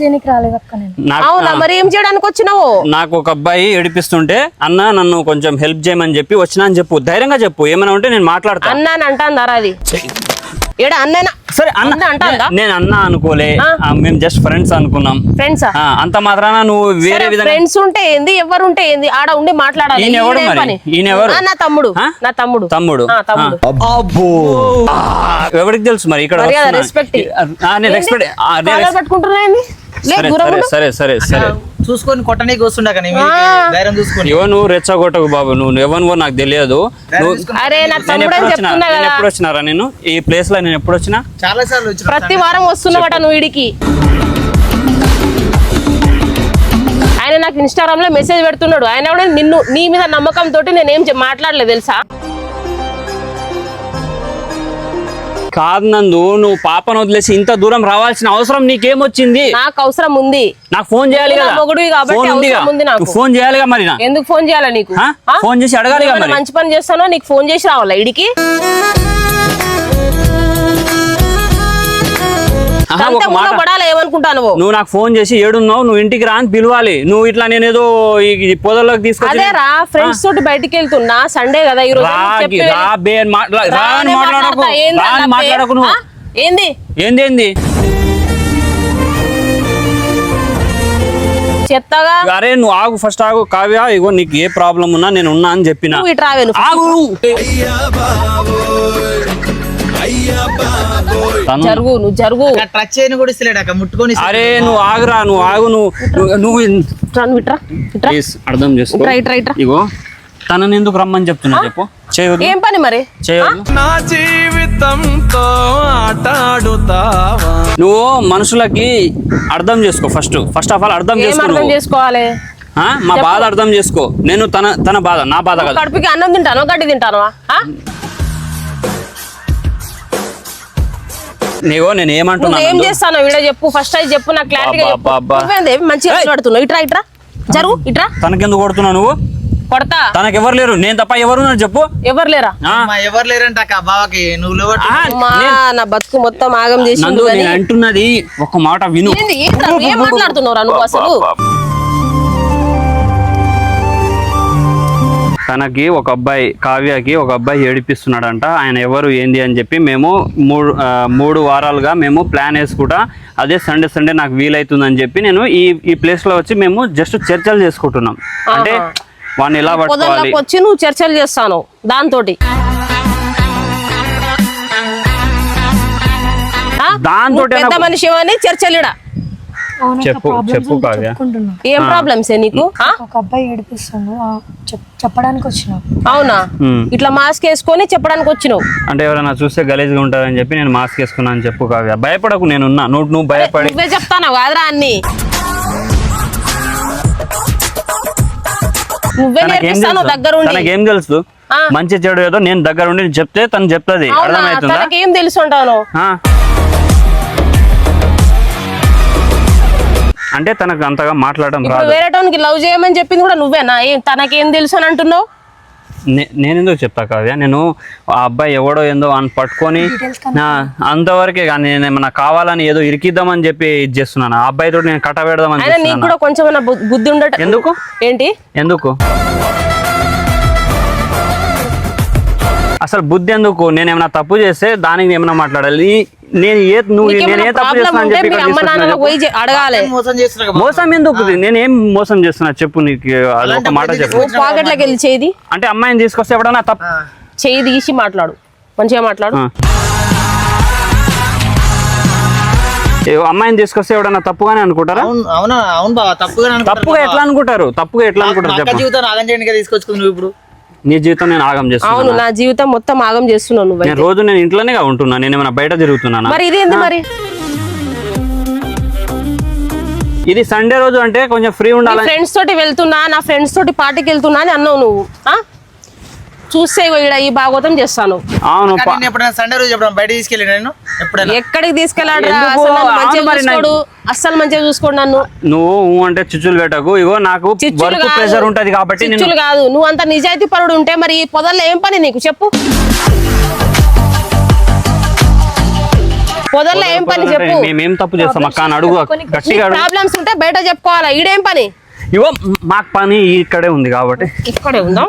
చేయనికి రాలేదు అక్క నేను. నాకు అవునా? మరి ఏం చేయడానికి వచ్చినావు? నాకు ఒక అబ్బాయి ఏడిపిస్తుంటే అన్న నన్ను కొంచెం హెల్ప్ చేయమని చెప్పి వచ్చినా అని చెప్పు. ధైర్యంగా చెప్పు. ఏమైనా ఉంటే నేను మాట్లాడతా. అన్నా అని అంటాందారా అది? ఏడ అన్నైనా? సరే అన్న అంటాందా? నేను అన్న అనుకోలే. ఆ, మేము జస్ట్ ఫ్రెండ్స్ అనుకున్నాం. ఫ్రెండ్సా ఆ, అంత మాత్రాన నువ్వు వేరే విధంగా ఫ్రెండ్స్ ఉంటే ఏంది? ఎవరు ఉంటే ఏంది? ఆడ ఉండి మాట్లాడాలి. ఈయన మరి? ఈయన ఎవరు? నా తమ్ముడు? నా తమ్ముడు. తమ్ముడు. ఆ, ఎవరికి తెలుసు మరి? ఇక్కడ రెస్పెక్ట్ లే సరే సరే. సరే చూసుకొని కొట్టనీకి వస్తుండక నీ మీదకి ధైర్యం చూసుకొని. ఇవో నువ్వు రెచ్చగొట్టకు బాబు నువ్వు ఎవరివో నాకు తెలియదు. నువ్వు అరే నా నేను తమ్ముడు ఎప్పుడు అని వచ్చినా చెప్తున్నా నేను కదా. ఎప్పుడు వచ్చినారా నేను ఈ ప్లేస్లో నేను ఎప్పుడు వచ్చినా చాలా సార్లు వచ్చిన. ప్రతి వారం వస్తున్నావట నువ్వు ఇడికి. ఆయన నాకు ఇన్స్టాగ్రామ్లో మెసేజ్ పెడుతున్నాడు. ఆయన కూడా నిన్ను నీ మీద నమ్మకం తోటి నేనేం మాట్లాడలేదు తెలుసా? కాదు నందు నువ్వు పాపను వదిలేసి ఇంత దూరం రావాల్సిన అవసరం నీకేమొచ్చింది? నాకు అవసరం ఉంది. నాకు ఫోన్ చేయాలి నువ్వు కదా. నా మొగుడివి కాబట్టి ఫోన్ ఉందిగా అవసరం ఉంది నాకు. నువ్వు ఫోన్ చేయాలిగా మరి నా. ఎందుకు ఫోన్ చేయాలా నీకు? ఆ? ఫోన్ చేసి అడగాలిగా నువ్వు ఏమైనా మరి. మంచి పని చేస్తానో నీకు ఫోన్ చేసి రావాలా ఇడికి? పడాలా ఏమనుకుంటాను? నువ్వు నాకు ఫోన్ చేసి ఏడున్నావు నువ్వు ఇంటికి రా అని పిలవాలి. నువ్వు ఇట్లా నేనేదో ఈ ఈ పొదల్లోకి తీసుకొచ్చి రా ఫ్రెండ్స్ తోటి బయటికి వెళ్తున్నా సండే కదా ఈ రోజు మాట్లాడకు. నువ్వు? ఏంది? ఏంది ఏంది? చెత్తగా అరే నువ్వు ఆగు ఫస్ట్ ఆగు. కావ్య ఇగో నీకు ఏ ప్రాబ్లం ఉన్నా నేను ఉన్నా అని చెప్పిన. ఆగు! జరుగు నువ్వు జరుగు. టచ్ చేయని కూడా ఇస్తలేడు అక్క ముట్టుకొని. అరే నువ్వు ఆగురా నువ్వు ఆగు నువ్వు నువ్వు- నువ్వు ఇట్రా నువ్వు ఇట్రా ఇట్రా. ప్లీజ్ అర్థం చేసుకో. ఇట్రా ఇట్రా ఇట్రా. ఇగో తనని ఎందుకు రమ్మని చెప్తున్నా చెప్పు. ఏం పని మరి? నా జీవితంతో ఆటాడుతావా? నువ్వు మనుషులకి అర్థం చేసుకో ఫస్ట్. ఫస్ట్ ఆఫ్ ఆల్ అర్థం చేసుకో అర్థం చేసుకోవాలి? ఆ? మా బాధ అర్థం చేసుకో. నేను తన తన బాధ నా బాధ కాదు. కడుపుకి అన్నం తింటాను గడ్డి తింటాను నీవో నేను నువ్వు ఏమంటున్నాను ఏం చేస్తాను వీడియో చెప్పు. ఫస్ట్ అది చెప్పు నాకు క్లారిటీగా మంచిగా పడుతున్నావు ఇట్రా ఇట్రా. జరుగు ఇట్రా. తనకెందుకు కొడుతున్నావు నువ్వు? కొడతా. తనకి ఎవరు లేరు? నేను తప్ప ఎవరు చెప్పు. ఎవరు లేరా? ఎవరు లేరంట బావకి నువ్వు నా బతుకు మొత్తం ఆగం చేసి నందు నేను అంటున్నది ఒక మాట విను. ఏం మాట్లాడుతున్నావురా నువ్వు అసలు? తనకి ఒక అబ్బాయి కావ్యకి ఒక అబ్బాయి ఏడిపిస్తున్నాడంట. ఆయన ఎవరు ఏంది అని చెప్పి మేము మూడు మూడు వారాలుగా మేము ప్లాన్ వేసుకుంటా అదే సండే సండే నాకు వీలైతుందని చెప్పి నేను ఈ ఈ ప్లేస్లో వచ్చి మేము జస్ట్ చర్చలు చేసుకుంటున్నాం. అంటే వాడిని ఎలా పట్టుకోవాలి? వచ్చి నువ్వు చర్చలు చేస్తాను దాంతో పెద్ద నాకు- మనిషి అని చర్చలుడా? చెప్పు, ప్రాబ్లమ్స్ చెప్పు కావ్య. ఏం ప్రాబ్లమ్స్ నీకు? ఒక అబ్బాయి ఏడిపిస్తుండు చెప్పడానికి వచ్చిన అవునా. ఇట్లా మాస్క్ వేసుకొని చెప్పడానికి వచ్చినావు. అంటే ఎవరైనా చూస్తే గలీజ్గా ఉంటారని చెప్పి నేను మాస్క్ వేసుకున్నాను అని చెప్పు కావ్య. భయపడకు నేనున్నా. నువ్వు నువ్వు భయపడి నువ్వే చెప్తాను కాదురా అన్ని. నువ్వే నేర్పిస్తాను తెలుసు? దగ్గరుండి. తనకేం తెలుసు. మంచి చెడు ఏదో నేను దగ్గర ఉండి చెప్తే తను చెప్తుంది. అర్థమవుతుందా? తనకేం తెలుసు అంటాను? అంటే తనకు అంతగా మాట్లాడడం ఇప్పుడు రాదు. వేరే టోన్కి లవ్ చేయమని చెప్పింది కూడా నువ్వేనా? ఏం తనకేం తెలుసు అని అంటున్నావు? నే- నేను ఎందుకు చెప్తా కావ్య? నేను ఆ అబ్బాయి ఎవడో ఏందో అని పట్టుకొని నా అంతవరకే కానీ నేను ఏమన్నా కావాలని ఏదో ఇరికిద్దామని చెప్పి ఇది చేస్తున్నాను? ఆ అబ్బాయితో నేను కట్ట పెడదామని నీకు చూస్తున్నాను? కూడా కొంచెం బుద్ధి ఉండట ఎందుకు? ఏంటి? ఎందుకు? అసలు బుద్ధి ఎందుకు? నేను ఏమైనా తప్పు చేస్తే దానికి ఏమైనా మాట్లాడాలి? నేను ఏ నువ్వు నేను ఏ తప్పు చేస్తున్నా మోసం చేస్తున్నా మోసం ఎందుకు? నేనేం మోసం చేస్తున్నా చెప్పు నీకు అది ఒక మాట చెప్పు. పాకెట్లోకి వెళ్ళి చేయి. అంటే అమ్మాయిని తీసుకొస్తే ఎవడన్నా తప్పు చేయి తీసి మాట్లాడు. మంచిగా మాట్లాడు. ఏ అమ్మాయిని తీసుకొస్తే ఎవడన్నా తప్పుగానే అనుకుంటారా? అవును అవునా? తప్పుగా తప్పుగా ఎట్లా అనుకుంటారు? తప్పుగా ఎట్లా అనుకుంటారు జీవితం చేయడానికి తీసుకొచ్చుకుంది నువ్వు ఇప్పుడు. నీ జీవితం నేను ఆగం అవును చేస్తున్నా నా జీవితం మొత్తం ఆగం చేస్తున్నావు నువ్వు నేను రోజు నేను ఇంట్లోనే ఉంటున్నా నేను ఏమైనా బయట తిరుగుతున్నానా? మరి ఇది ఏంది మరి? ఇది సండే రోజు అంటే కొంచెం ఫ్రీ ఉండాలని ఫ్రెండ్స్ తోటి వెళ్తున్నా నా ఫ్రెండ్స్ తోటి పార్టీకి వెళ్తున్నా అని అన్నావు నువ్వు? చూస్తే ఇగో ఈడ ఈ భాగవతం చేస్తాను. అవును ఎప్పుడైనా సండే రోజు ఎప్పుడైనా బయట తీసుకెళ్ళి నేను ఎప్పుడైనా? ఎక్కడికి తీసుకెళ్ళాడు అస్సలు మంచిగా చూసుకోడు నన్ను. నువ్వు అంటే చిచ్చులు పెట్టకు. ఇగో నాకు వర్క్. ప్రెషర్ ఉంటది కాబట్టి చిచ్చులు కాదు. నువ్వు అంత నిజాయితీ పరుడు ఉంటే మరి ఈ పొదల్లో ఏం పని నీకు? చెప్పు. పొదల్లో ఏం పని చెప్పు. మేమేం తప్పు చేస్తాం? అక్క అని అడుగు. గట్టిగా అడుగు. ప్రాబ్లమ్స్ ఉంటే బయట చెప్పుకోవాలా? ఈడేం పని? ఇవో మాకు పని ఇక్కడే ఉంది కాబట్టి. ఇక్కడే ఉందా?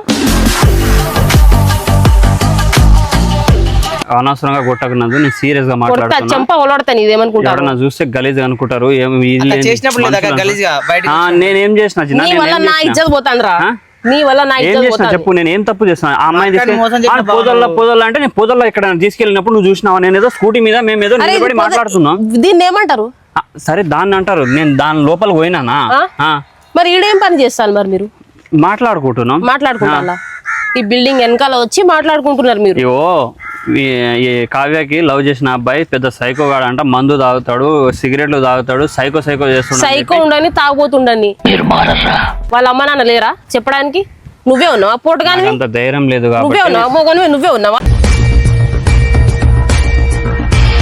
అనవసరంగా కొట్టకున్నది నేను సీరియస్గా మాట్లాడుతున్నా. చెంప చూస్తే గలీజ్ అనుకుంటారు నేనేం చేసిన నీ వల్ల? ఇజ్జత్? నీ నా ఏం చేసిన చెప్పు నేను ఏం తప్పు చేసిన ఆ అమ్మాయి పొదల్లో పొదల్లో అంటే నేను పొదల్లో ఇక్కడ తీసుకెళ్ళినప్పుడు నువ్వు చూసినావా? నేను ఏదో స్కూటీ మీద మేము ఏదో నిలబడి మాట్లాడుతున్నాం. దీన్ని ఏమంటారు? సరే దాన్ని అంటారు. నేను దాని లోపల పోయినానా? ఆ? ఆ, మరి ఈడేం పని చేస్తారు మరి మీరు? మాట్లాడుకుంటున్నాం. మాట్లాడుకుంటారా ఈ బిల్డింగ్ వెనకాల వచ్చి మాట్లాడుకుంటున్నారు మీరు. ఈ- ఈ కావ్యకి లవ్ చేసిన అబ్బాయి పెద్ద సైకో అంట మందు తాగుతాడు సిగరెట్లు తాగుతాడు సైకో సైకో చేస్తున్నాడు సైకో ఉండని తాగుబోతుండని. వాళ్ళ అమ్మ నాన్న లేరా? చెప్పడానికి? నువ్వే ఉన్నావా? పోటుగాని అంత ధైర్యం లేదు నువ్వే ఉన్నావా? నువ్వే ఉన్నావా?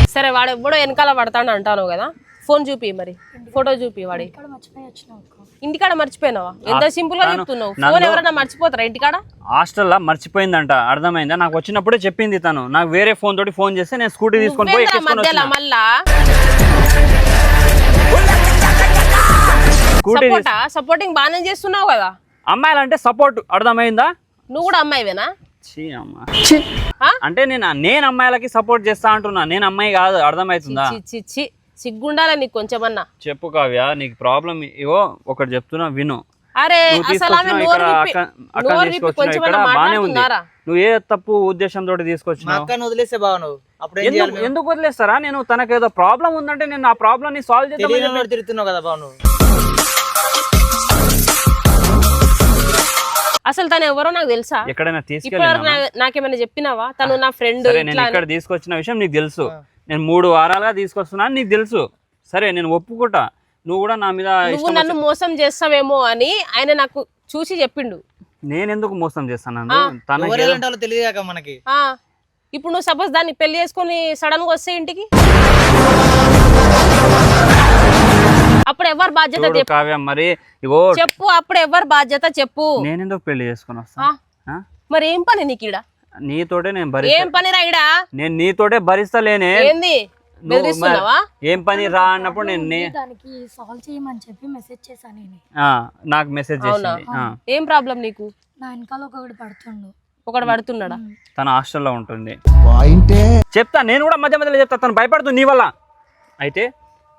సరే వాడు ఎప్పుడో వెనకాల పడతాడు అంటాను కదా. ఫోన్ చూపి మరి. ఫోటో చూపి వాడి. ఇంటికాడ మర్చిపోయినావా? ఎంత సింపుల్గా చెప్తున్నావు? ఫోన్ ఎవరైనా మర్చిపోతారా ఇంటికాడ? హాస్టల్లో మర్చిపోయిందంట అర్థమైందా? నాకు వచ్చినప్పుడే చెప్పింది తను. నాకు వేరే ఫోన్ తోటి ఫోన్ చేస్తే నేను స్కూటీ తీసుకొని పోయి మళ్ళా? స్కూటీ సపోర్టింగ్ బాగానే చేస్తున్నావు కదా? అమ్మాయిలంటే సపోర్ట్ అర్థమైందా? నువ్వు కూడా అమ్మాయివేనా? అంటే నేను నేను అమ్మాయిలకి సపోర్ట్ చేస్తా అంటున్నా. నేను అమ్మాయి కాదు అర్థమవుతుందా? సిగ్గుండాలా నీకు కొంచెమన్నా? చెప్పు కావ్య నీకు ప్రాబ్లం ఇవో ఒకటి చెప్తున్నా విను. అరే అసలు ఆమె నోరు విప్పి నోరు విప్పి బానే ఉంది. మాట్లాడుతున్నారా? నువ్వు ఏ తప్పు ఉద్దేశంతో మా అక్కను వదిలేస్తే బావ నువ్వు. అప్పుడు ఏం చేయాలి ఎందుకు మేము? ఎందుకు వదిలేస్తారా? నేను తనకు ఏదో ప్రాబ్లం ఉందంటే నేను ఆ ప్రాబ్లం ని సాల్వ్ తెలియని చేద్దాం వాడు తిరుగుతున్నావు కదా బావ నువ్వు. అసలు తను ఎవరో నాకు తెలుసా? ఎక్కడైనా ఇప్పటివరకు తీసుకెళ్ళినా నా- నాకేమైనా చెప్పినావా? తను నా ఫ్రెండ్ సరే నేను ఇక్కడ తీసుకొచ్చిన విషయం నీకు తెలుసు. నేను మూడు వారాలుగా తీసుకొస్తున్నాను నీకు తెలుసు. సరే నేను ఒప్పుకుంటా. నువ్వు కూడా నా మీద నువ్వు నన్ను మోసం చేస్తావేమో అని ఆయన నాకు చూసి చెప్పిండు. నేను ఎందుకు మోసం చేస్తాను కాక మనకి? ఆ. ఇప్పుడు నువ్వు సపోజ్ దాన్ని పెళ్ళి చేసుకొని సడన్గా వస్తే ఇంటికి? అప్పుడు ఎవరు బాధ్యత చెప్పు. మరి చెప్పు అప్పుడు ఎవరు బాధ్యత చెప్పు. నేను ఎందుకు పెళ్ళి చేసుకొని వస్తా? మరి ఏం పని నీకు ఈడ నీతోటే నేను భరి ఏం పని రా ఈడ? నేను నీతోటే భరిస్తలేనే. ఏంది? నువ్వు బెదిరిస్తున్నావా? మరి ఏం పని రా అన్నప్పుడు నేను నే- దానికి సాల్వ్ చేయమని చెప్పి మెసేజ్ చేశాను నేను. ఆ, నాకు మెసేజ్ చేసింది. ఆ. ఏం ప్రాబ్లం నీకు? నా వెనకాల ఒకటి పడుతుండు. ఒకడు పడుతున్నాడా? తన హాస్టల్లో ఉంటుంది. చెప్తా నేను కూడా మధ్య మధ్యలో చెప్తా తను భయపడుతుంది నీ వల్ల. అయితే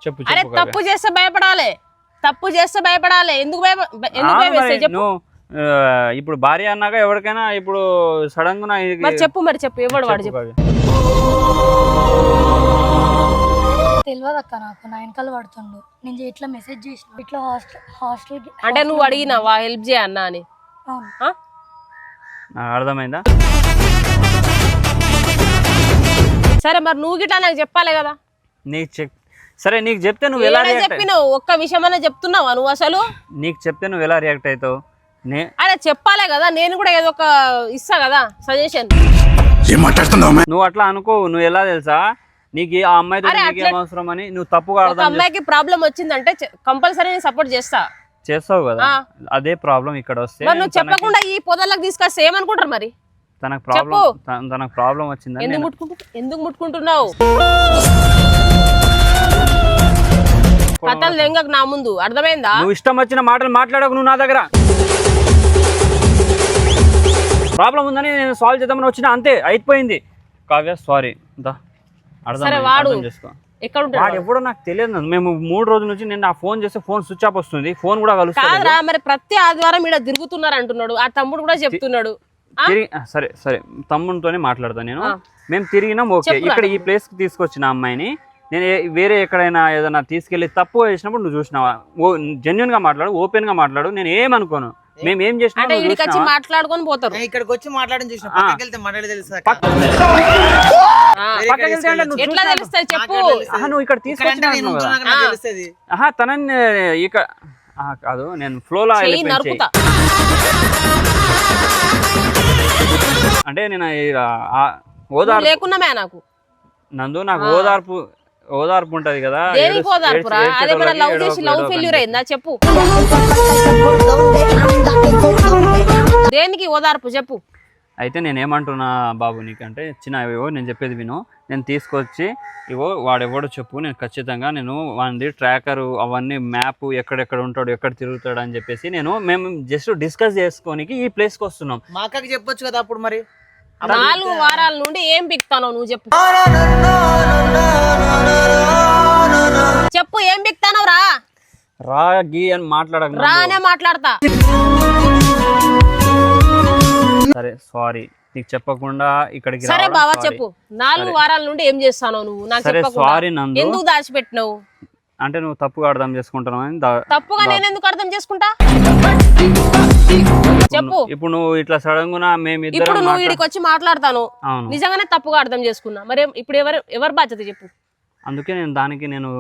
చెప్పు అరే చెప్పు కావ్య. తప్పు చేస్తే భయపడాలి. తప్పు చేస్తే భయపడాలి. ఎందుకు భయ ఎందుకు ఆ, భయం వేస్తే మరి చెప్పు. నువ్వు ఇప్పుడు భార్య అన్నాక ఎవరికైనా ఇప్పుడు సడన్గా మరి చెప్పు మరి చెప్పు. ఎవడు వాడు చెప్పు తెలియదు అక్క నాకు. నా వెనకాల పడుతుండు. నేను ఇట్లా మెసేజ్ చేసిన. ఇట్లా హాస్టల్ హాస్టల్కి అంటే నువ్వు అడిగినావా? హెల్ప్ చేయన్నా అని. అవును. ఆ? నాకు అర్థమైందా? సరే మరి నువ్వు గిట్లా నాకు చెప్పాలి కదా. నీకు చెప్ సరే నీకు చెప్తే నువ్వు ఎలా చెప్పినావు? ఒక్క విషయమైనా చెప్తున్నావా నువ్వు అసలు? నీకు చెప్తే నువ్వు ఎలా రియాక్ట్ అవుతావు? అరే చెప్పాలే కదా నేను కూడా ఏదో ఒక ఇస్తా కదా సజెషన్ నువ్వు అట్లా అనుకో నువ్వు ఎలా తెలుసా? నీకు ఆ అమ్మాయితో అవసరం అని నువ్వు తప్పుగా ఒక అర్థం చే- అమ్మాయికి ప్రాబ్లం వచ్చిందంటే కంపల్సరీ నేను సపోర్ట్ చేస్తా. చేస్తావు కదా. అదే ప్రాబ్లం ఇక్కడ వస్తే మరి నువ్వు చెప్పకుండా ఈ పొదలకు తీసుకొస్తే ఏమనుకుంటారు మరి? తనకు ప్రాబ్లం తనకు ప్రాబ్లం వచ్చిందని ఎందుకు ముట్టుకుంటు ఎందుకు ముట్టుకుంటున్నావు? కథలు లెంగకు నా ముందు. అర్థమైందా? నువ్వు ఇష్టం వచ్చిన మాటలు మాట్లాడకు నువ్వు నా దగ్గర. ప్రాబ్లం ఉందని నేను సాల్వ్ చేద్దామని వచ్చిన అంతే అయిపోయింది. కావ్య సారీ దా సరే వాడు అర్థం చేసుకో. ఎక్కడ ఉంటాడు? వాడు ఎప్పుడో నాకు తెలియదు. మేము మూడు రోజుల నుంచి నేను ఆ ఫోన్ చేస్తే ఫోన్ స్విచ్ ఆఫ్ వస్తుంది. ఫోన్ కూడా కలుస్తుంది కాదురా మరి ప్రతి ఆదివారం ఇక్కడ తిరుగుతున్నారు అంటున్నాడు. ఆ తమ్ముడు కూడా చెప్తున్నాడు. ఆ? తిరిగి ఆ, సరే సరే. తమ్మునితోనే మాట్లాడతాను నేను. మేము తిరిగినాం ఓకే. ఇక్కడ ఈ ప్లేస్కి తీసుకొచ్చిన అమ్మాయిని. నేను ఏ- వేరే ఎక్కడైనా ఏదైనా తీసుకెళ్ళి తప్పు చేసినప్పుడు నువ్వు చూసినావా? జెన్యున్గా మాట్లాడు ఓపెన్గా మాట్లాడు. నేను ఏమనుకోను? మేము ఏం చేసినా అంటే ఇడికి వచ్చి? మాట్లాడుకొని పోతారు. ఇక్కడికి వచ్చి మాట్లాడని చూసిన. పక్కకి వెళ్తే తెలుసు? పక్కకి అంటే నువ్వు ఎట్లా చూసినా- తెలుస్తాయి చెప్పు. ఆహా, నువ్వు ఇక్కడ తీసుకొచ్చినా ఉంటున్నా నాకు తెలుస్తుంది. ఆహా తనని ఇక్కడ ఆహా, కాదు నేను ఫ్లోలో చెయ్యి నరుకుతా. అంటే నేను ఆ, ఓదార్పు లేకున్నామే నాకు. నందు నాకు ఓదార్పు ఓదార్పు ఉంటది కదా. దేనికి ఓదార్పురా? అదే లవ్ చేసి లవ్ ఫెయిల్యూర్ అయిందా? చెప్పు. దేనికి ఓదార్పు? చెప్పు. అయితే నేను ఏమంటున్నా బాబు నీకంటే చిన్న ఇవో నేను చెప్పేది విను. నేను తీసుకొచ్చి ఇవో వాడెవడో చెప్పు. నేను ఖచ్చితంగా నేను వాడిది ట్రాకరు అవన్నీ మ్యాప్ ఎక్కడెక్కడ ఉంటాడు ఎక్కడ తిరుగుతాడు అని చెప్పేసి నేను మేము జస్ట్ డిస్కస్ చేసుకోనికి ఈ ప్లేస్కి వస్తున్నాం. మా అక్కకి చెప్పొచ్చు కదా అప్పుడు మరి? నాలుగు వారాల నుండి ఏం బిక్తానో నువ్వు చెప్పు. చెప్పు ఏం బిక్తానో రా. రాగి అని మాట్లాడక రా అనే మాట్లాడతా. సరే సారీ. నీకు చెప్పకుండా ఇక్కడికి సరే బావా sorry. చెప్పు. నాలుగు వారాల నుండి ఏం చేస్తానో నువ్వు? నాకు సరే చెప్పకుండా సారీ నందు. ఎందుకు దాచిపెట్టినావు? అంటే నువ్వు తప్పుగా అర్థం చేసుకుంటున్నావు అని దా- తప్పుగా నేను ఎందుకు అర్థం చేసుకుంటా? చెప్పు. ఇప్పుడు నువ్వు ఇట్లా సడన్గా మేము ఇప్పుడు ఇద్దరం నువ్వు వీడికి వచ్చి మాట్లాడతాను. అవును. నిజంగానే తప్పుగా అర్థం చేసుకున్నా. మరి ఇప్పుడు ఎవరు ఎవరు బాధ్యత చెప్పు. అందుకే నేను దానికి నేను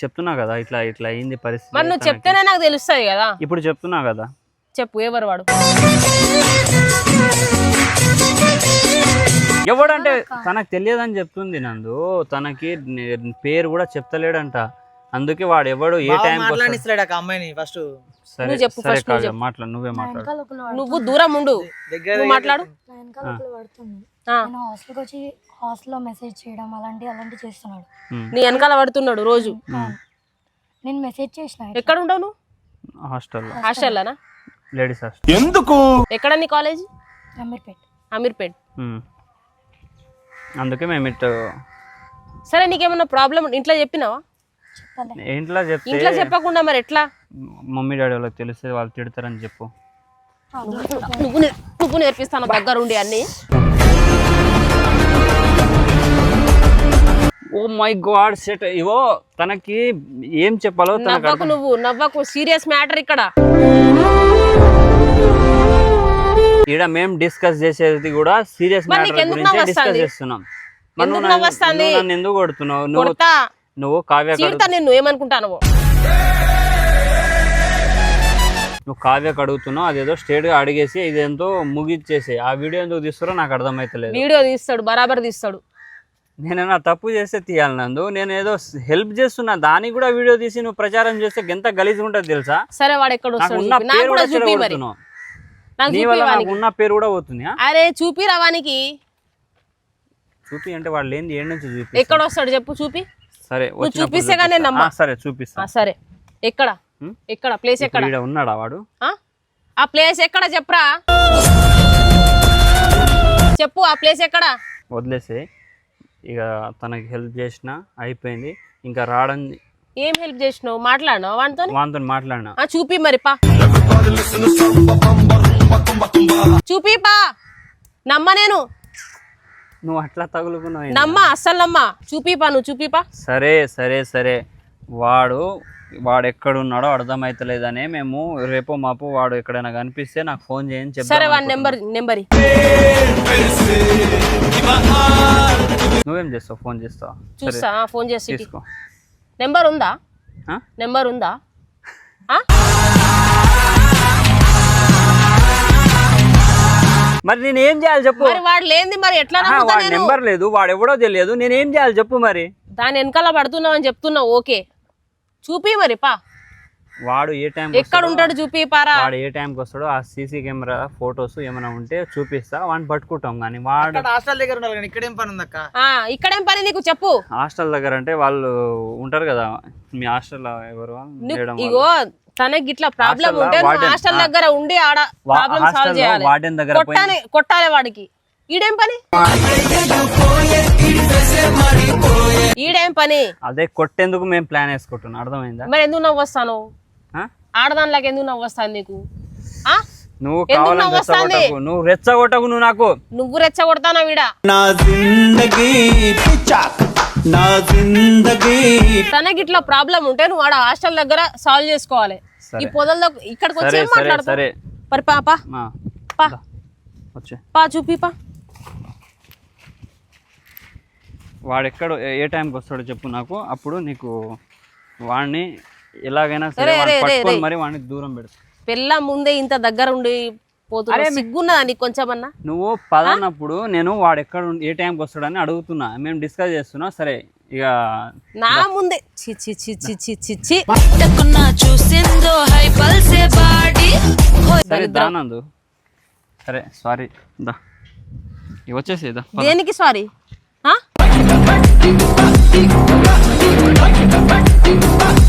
చెప్తున్నా కదా ఇట్లా ఇట్లా అయింది పరిస్థితి మరి నువ్వు తనకి. చెప్తేనే నాకు తెలుస్తుంది కదా. ఇప్పుడు చెప్తున్నా కదా. చెప్పు ఎవరు వాడు? ఎవడంటే తనకు తెలియదని చెప్తుంది నందు. తనకి నే- పేరు కూడా చెప్తలేడంట. అందుకే వాడు ఎవడు ఏ టైం మాట్లాడిస్తాడు అమ్మాయిని ఫస్ట్ సరే నువ్వు చెప్పు. మాట్లాడు నువ్వే మాట్లాడు. నువ్వు దూరం ఉండు. దగ్గర నువ్వు మాట్లాడు. నేను హాస్టల్కి వచ్చి హాస్టల్లో మెసేజ్ చేయడం అలాంటి అలాంటి చేస్తున్నాడు. నీ వెనకాల పడుతున్నాడు రోజు. నేను మెసేజ్ చేసిన ఎక్కడ ఉండవు నువ్వు? హాస్టల్లో హాస్టల్లోనా లేడీస్ హాస్టల్ ఎందుకు? ఎక్కడ నీ కాలేజ్ అమీర్పేట్. అమీర్పేట్. అందుకే మేము ఇటు సరే నీకేమన్నా ప్రాబ్లం ఇంట్లో చెప్పినావా? ఇంట్లో చెప్తే ఇంట్లో చెప్పకుండా మరి ఎట్లా? మమ్మీ డాడీ వాళ్ళకి తెలిస్తే వాళ్ళు తిడతారని చెప్పు. నువ్వు నే- నువ్వు నేర్పిస్తాను దగ్గర ఉండి అన్ని. ఓ మై గాడ్ సెట్ ఇవో తనకి ఏం చెప్పాలో తనకు నవ్వకు అర్థం- నువ్వు నవ్వకు సీరియస్ మ్యాటర్ ఇక్కడ. ఈడ మేము డిస్కస్ చేసేది కూడా సీరియస్ మరి మ్యాటర్ గురించి డిస్కస్? చేస్తున్నాం. మరి ఎందుకు నువ్వు నన్ను- నవ్వొస్తాంది? నువ్వు నన్ను ఎందుకు కొడుతున్నావు? నువ్వు కొడతా. నువ్వు కావ్య చీడతా ఏమనుకుంటాను నువ్వు కావ్యకు అడుగుతున్నావు అదేదో స్ట్రేట్గా అడిగేసి ఇదేంతో ముగిచ్చేసి ఆ వీడియో ఎందుకు తీస్తారో నాకు అర్థమైతలేదు. వీడియో తీస్తాడు బరాబర్ తీస్తాడు. నేనైనా తప్పు చేస్తే తీయాలి నందు నేను ఏదో హెల్ప్ చేస్తున్నా దానికి కూడా వీడియో తీసి నువ్వు ప్రచారం చేస్తే ఎంత గలీజ్ ఉంటుంది తెలుసా? సరే వాడు ఎక్కడ నాకు వస్తాడు ఉన్న. నాకు పేరు కూడా కూడా చూపి మరి. చెడగొడుతున్నావు. నాకు నీ చూపి వల్ల నాకు వానికి. ఉన్న పేరు కూడా పోతుంది ఆ? అరే చూపి రవానికి చూపి అంటే వాళ్ళు ఏంది ఏడు నుంచి చూపి ఎక్కడ వస్తాడు చెప్పు చూపి. సరే చూపిస్తే కానీ. నమ్మా. సరే చూపిస్తా. సరే. ఎక్కడ? ఎక్కడ? ప్లేస్ ఎక్కడ? ఉన్నాడా వాడు? ఆ? ఆ ప్లేస్ ఎక్కడ చెప్పరా? చెప్పు ఆ ప్లేస్ ఎక్కడ? వదిలేసి. ఇక తనకి హెల్ప్ చేసిన అయిపోయింది. ఇంకా రావడం ఏం హెల్ప్ చేసినావు? మాట్లాడినావు వాడితో వానితో మాట్లాడినా. ఆ చూపి మరి పా. చూపి పా. నమ్మ నేను. నువ్వు అట్లా తగులుకున్నావు? నమ్మ అస్సలు నమ్మ చూపి పా నువ్వు చూపి పా సరే సరే సరే. వాడు వాడు ఎక్కడున్నాడో అర్థమైతలేదనే మేము రేపో మాపు వాడు ఎక్కడైనా కనిపిస్తే నాకు ఫోన్ చేయని సరే చెప్తాను వాడి నెంబర్ నెంబర్. నువ్వేం చేస్తావు? ఫోన్ చేస్తావు? చూస్తా ఆ, ఫోన్ చేసి తీసుకో. నెంబర్ ఉందా? ఆ? నెంబర్ ఉందా? ఆ? మరి నేను ఏం చేయాలి చెప్పు? మరి వాడు లేనిది మరి ఎట్లా నమ్ముతా వాడి నేను? నెంబర్ లేదు వాడు ఎవడో తెలియదు. నేను ఏం చేయాలి చెప్పు మరి? దాని వెనకాల పడుతున్నావు అని చెప్తున్నావు ఓకే. చూపి మరి పా. వాడు ఏ టైం ఎక్కడ ఉంటాడు చూపి పారా. వాడు ఏ టైంకి వస్తాడో ఆ సీసీ కెమెరా ఫొటోస్ ఏమైనా ఉంటే చూపిస్తా వాడిని పట్టుకుంటాం కానీ వాడు అక్కడ హాస్టల్ దగ్గర ఉండాలి కానీ ఇక్కడ ఏం పని ఉంది అక్క ఆ, ఇక్కడేం పని నీకు చెప్పు. హాస్టల్ దగ్గర అంటే వాళ్ళు ఉంటారు కదా మీ హాస్టల్ ఎవరు? మేడం. ఇగో తనకి ఇట్లా ప్రాబ్లం ఉంటే హాస్టల్. దగ్గర ఉండి ఆడ ప్రాబ్లం సాల్వ్ చేయాలి. వార్డెన్ దగ్గర పోయి- కొట్టాలి కొట్టాలి వాడికి. ఈడేం పని? ఈడేం పని? అదే కొట్టేందుకు మేము ప్లాన్ వేసుకుంటున్నాం. అర్థమైందా? మరి ఎందుకు నవ్వు వస్తాను ఆ? ఆడదానిలాగా ఎందుకు నవ్వు వస్తాను నీకు? ఆ? నువ్వు కావాలని? రెచ్చగొట్టకు నువ్వు రెచ్చగొట్టకు నువ్వు నాకు. నువ్వు రెచ్చగొడతానా వీడ? నా జిందగీ పిచ్చాక్. నా జిందగీ. తనకి ఇట్లా ప్రాబ్లం ఉంటే నువ్వు ఆడ హాస్టల్ దగ్గర సాల్వ్ చేసుకోవాలి. ఈ పొదల్లో ఇక్కడికి వచ్చి ఏం మాట్లాడతావు? సరే. మరి పా పా. పా. చూపి పా. వాడు ఎక్కడ ఏ- టైంకి వస్తాడో చెప్పు నాకు. అప్పుడు నీకు వాడిని ఎలాగైనా సరే పట్టుకొని. మరి వాడిని దూరం పెడతా. పెళ్ళ ముందే ఇంత దగ్గర ఉండి పోతున్నా సిగ్గున్నదా నీకు కొంచెమన్నా? నువ్వు పదన్నప్పుడు నేను వాడు ఎక్కడ ఏ టైంకి వస్తాడని అడుగుతున్నా. మేము డిస్కస్ చేస్తున్నా. సరే ఇక నా ముందే చి చి చి చి చి చి చి పట్టకున్నా చూసిందో హై పల్సే బాడీ. సరే దానందు సరే సారీ. దా. వచ్చేసేదా దేనికి సారీ?